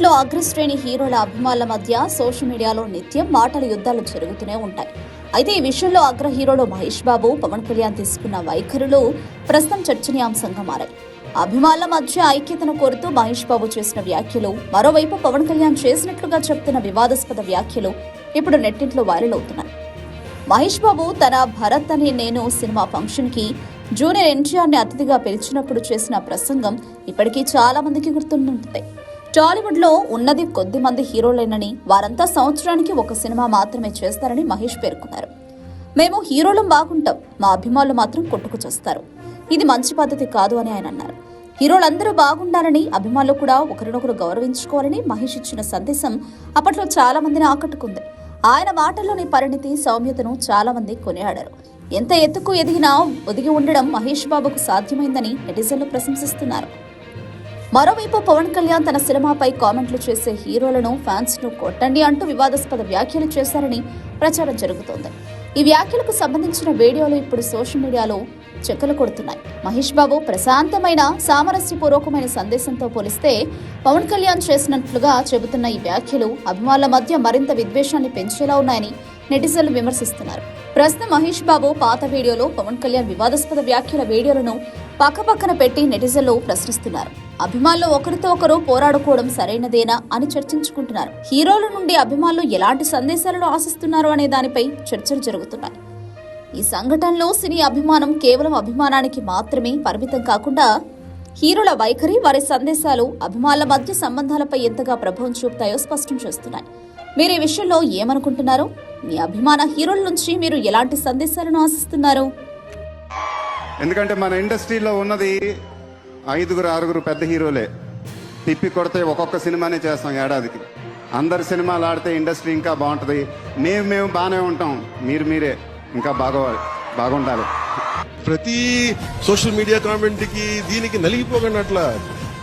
టాలీవుడ్ అగ్రశ్రేణి హీరోల అభిమానుల మధ్య సోషల్ మీడియాలో నిత్యం మాటల యుద్ధాలు జరుగుతూనే ఉంటాయి. అయితే ఈ విషయంలో అగ్ర హీరోలు మహేష్ బాబు పవన్ కళ్యాణ్ తీసుకున్న వైఖరులు ప్రస్తుతం చర్చనీయాంశంగా మారాయి. అభిమానుల మధ్య ఐక్యతను కోరుతూ మహేష్ బాబు చేసిన వ్యాఖ్యలు మరోవైపు పవన్ కళ్యాణ్ చేసినట్లుగా చెప్తున్న వివాదాస్పద వ్యాఖ్యలు ఇప్పుడు నెట్టింట్లో వైరల్ అవుతున్నాయి. మహేష్ బాబు తన భరత్ అనే నేను సినిమా ఫంక్షన్కి జూనియర్ ఎన్టీఆర్ని అతిథిగా పిలిచినప్పుడు చేసిన ప్రసంగం ఇప్పటికీ చాలా మందికి గుర్తుంటుంది టాలీవుడ్లో ఉన్నది కొద్ది మంది హీరోలేనని వారంతా సంవత్సరానికి ఒక సినిమా మాత్రమే చేస్తారని మహేష్ పేర్కొన్నారు. మేము హీరోలం బాగుంటాం మా అభిమానులు మాత్రం కొట్టుకు చేస్తారు. ఇది మంచి పద్ధతి కాదు అని ఆయన అన్నారు. హీరోలందరూ బాగుండాలని అభిమానులు కూడా ఒకరినొకరు గౌరవించుకోవాలని మహేష్ ఇచ్చిన సందేశం అప్పట్లో చాలా మందిని ఆకట్టుకుంది. ఆయన మాటల్లోని పరిణితి సౌమ్యతను చాలా మంది కొనియాడారు. ఎంత ఎత్తుకు ఎదిగినా ఒదిగి ఉండడం మహేష్ బాబుకు సాధ్యమైందని నెటిజన్లు ప్రశంసిస్తున్నారు. మరోవైపు పవన్ కళ్యాణ్ తన సినిమాపై కామెంట్లు చేసే హీరోలను ఫ్యాన్స్ను కొట్టండి అంటూ వివాదాస్పద వ్యాఖ్యలు చేశారని ప్రచారం జరుగుతోంది. ఈ వ్యాఖ్యలకు సంబంధించిన వీడియోలు ఇప్పుడు సోషల్ మీడియాలో చెక్కలు కొడుతున్నాయి. మహేష్ బాబు ప్రశాంతమైన సామరస్యపూర్వకమైన సందేశంతో పోలిస్తే పవన్ కళ్యాణ్ చేసినట్లుగా చెబుతున్న ఈ వ్యాఖ్యలు అభిమానుల మధ్య మరింత విద్వేషాన్ని పెంచేలా ఉన్నాయని నెటిజన్లు విమర్శిస్తున్నారు. ప్రస్తుతం మహేష్ బాబు పాత వీడియోలో పవన్ కళ్యాణ్ వివాదాస్పద వ్యాఖ్యల వీడియోలను పక్కపక్కన పెట్టి నెటిజన్లు ప్రశ్నిస్తున్నారు. అభిమానులు ఒకరితో ఒకరు పోరాడుకోవడం సరైనదేనా అని చర్చించుకుంటున్నారు. హీరోల నుండి అభిమానులు ఎలాంటి సందేశాలను ఆశిస్తున్నారు అనే దానిపై చర్చలు జరుగుతున్నాయి. ఈ సంఘటనలో సినీ అభిమానం కేవలం అభిమానానికి మాత్రమే పరిమితం కాకుండా హీరోల వైఖరి వారి సందేశాలు అభిమానుల మధ్య సంబంధాలపై ఎంతగా ప్రభావం చూపుతాయో స్పష్టం చేస్తున్నాయి. మీరు ఈ విషయంలో ఏమనుకుంటున్నారు? మీ అభిమాన హీరోల నుంచి మీరు ఎలాంటి సందేశాలను ఆశిస్తున్నారు? ఎందుకంటే మన ఇండస్ట్రీలో ఉన్నది ఐదుగురు ఆరుగురు పెద్ద హీరోలే. తిప్పి కొడితే ఒక్కొక్క సినిమానే చేస్తాం ఏడాదికి. అందరి సినిమాలు ఆడితే ఇండస్ట్రీ ఇంకా బాగుంటుంది. మేము మేము బాగానే ఉంటాం. మీరు మీరే. ఇంకా బాగా బాగుండాలి. ప్రతి సోషల్ మీడియా కామెంట్కి దీనికి నలిగిపోకండి అట్లా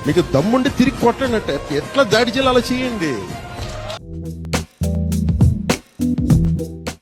మీకు దమ్ముండి తిరిగి కొట్టండి అట్ట ఎట్లా దాడి చేయాలి అలా చేయండి.